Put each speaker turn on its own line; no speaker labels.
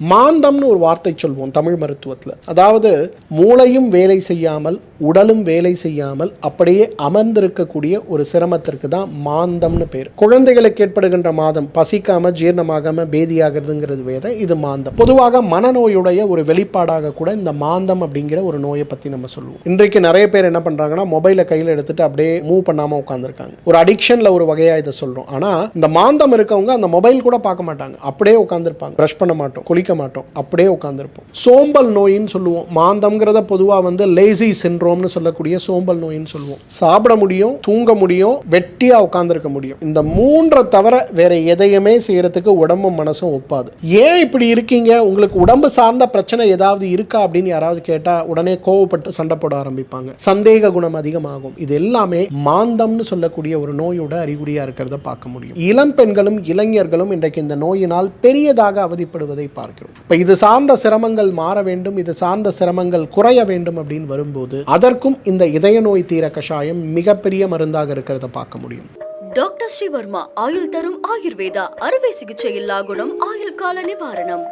மாந்தம்னு ஒரு வார்த்தை சொல்வோம் தமிழ் மருத்துவத்தில். அதாவது மூளையும் வேலை செய்யாமல் உடலும் வேலை செய்யாமல் அப்படியே அமர்ந்திருக்கக்கூடிய ஒரு சிரமத்திற்கு தான் மாந்தம்னு பேர். குழந்தைகளுக்கு ஏற்படுகின்ற மாதம் பசிக்காம ஜீரணமாகாம பேதியாகிறதுங்கிறது வேற இது மாந்தம். பொதுவாக மனநோயுடைய ஒரு வெளிப்பாடாக கூட இந்த மாந்தம் அப்படிங்கிற ஒரு நோயை பற்றி நம்ம சொல்லுவோம். இன்றைக்கு நிறைய பேர் என்ன பண்ணுறாங்கன்னா மொபைலை கையில் எடுத்துட்டு அப்படியே மூவ் பண்ணாமல் உட்காந்துருக்காங்க ஒரு அடிக்ஷனில் ஒரு வகையாக இதை சொல்கிறோம் ஆனால் இந்த மாந்தம் இருக்கவங்க அந்த மொபைல் கூட பார்க்க மாட்டாங்க. அப்படியே உட்காந்துருப்பாங்க ப்ரஷ் பண்ண மாட்டோம். குளிக்க மாட்டோம். அப்படியே உட்காந்துருப்போம் சோம்பல் நோயின்னு சொல்லுவோம். மாந்தம்ங்கிறத பொதுவாக வந்து லேசி சின்ரோம்னு சொல்லக்கூடிய சோம்பல் நோயின்னு சொல்லுவோம். சாப்பிட முடியும் தூங்க முடியும் வெட்டியாக உட்காந்துருக்க முடியும். இந்த மூன்றை தவிர வேற எதையுமே செய்யறதுக்கு உடம்பும் மனசும் ஒப்பாது. ஏன் இப்படி இருக்கீங்க? உங்களுக்கு உடம்பு சார்ந்த பிரச்சனை ஏதாவது இருக்கா அப்படின்னு யாராவது கேட்டால் உடனே கோவப்பட்டு சண்டை போட ஆரம்பிப்பாங்க. சந்தேக குணம் அதிகமாகும். இது எல்லாமே மாந்தம்னு சொல்லக்கூடிய ஒரு நோயோட அறிகுறியாக இருக்கிறத பார்க்க முடியும். இளம் பெண்களும் இளைஞர்களும் இன்றைக்கு இந்த நோயினால் பெரியதாக அவதிப்படுவதை பார்க்கிறோம் இப்போ இது சார்ந்த சிரமங்கள் மாற வேண்டும் இது சார்ந்த சிரமங்கள் குறைய வேண்டும் அப்படின்னு வரும்போது அதற்கும் இந்த இதய நோய் தீர கஷாயம் மிகப்பெரிய மருந்தாக இருக்கிறத பார்க்க முடியும்.
டாக்டர் ஸ்ரீவர்மா ஆயுள் தரும் ஆயுர்வேதா அறுவை சிகிச்சை இல்லா குணம் ஆயுள் கால நிவாரணம்.